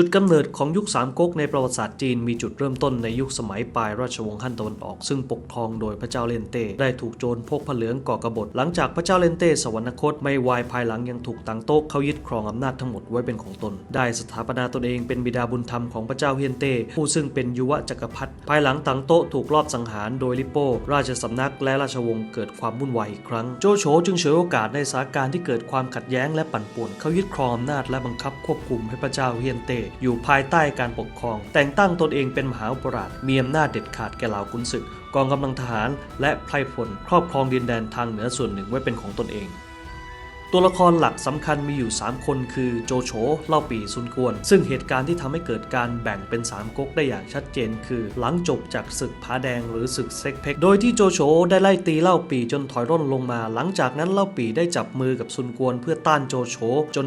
จุดกำเนิดของยุคสามก๊กในประวัติศาสตร์จีนมีจุดเริ่มต้นในยุคสมัยปลายราชวงศ์ฮั่นตะวันออก ซึ่งปกครองโดยพระเจ้าเลนเต้ได้ถูกโจรพกผ้าเหลืองก่อกบฏหลังจากพระเจ้าเลนเต้สวรรคตไม่วายภายหลังยังถูกตังโต๊ะเขายึดครองอำนาจทั้งหมดไว้เป็นของตน ได้สถาปนาตนเองเป็นบิดาบุญธรรมของพระเจ้าเฮียนเต้ผู้ซึ่งเป็นยุวจักรพรรดิภายหลังตังโต๊ะถูกลอบสังหารโดยลิโป้ราชสำนักและราชวงศ์เกิดความวุ่นวายอีกครั้งโจโฉจึงฉวยโอกาสในสถานการณ์ที่เกิดความขัดแย้งและปั่นป่วนเขายึดครองอำนาจและบังคับควบคุมให้พระเจ้าเฮียนเต้อยู่ภายใต้การปกครอง แต่งตั้งตนเองเป็นมหาอุปราชมีอำนาจเด็ดขาดแก่เหล่าขุนศึก กองกำลังทหาร และไพรพลครอบครองดินแดนทางเหนือส่วนหนึ่งไว้เป็นของตนเองตัวละครหลักสำคัญมีอยู่ 3 คนคือโจโฉ เล่าปีซุนกวน ซึ่งเหตุการณ์ที่ทำให้เกิดการแบ่งเป็น 3ก๊กได้อย่างชัดเจน คือ หลังจบจากศึกผาแดงหรือศึกเซ็กเพกโดยที่โจโฉได้ไล่ตีเล่าปีจนถอยร่นลงมา หลังจากนั้นเล่าปีได้จับมือกับซุนกวนเพื่อต้านโจโฉจน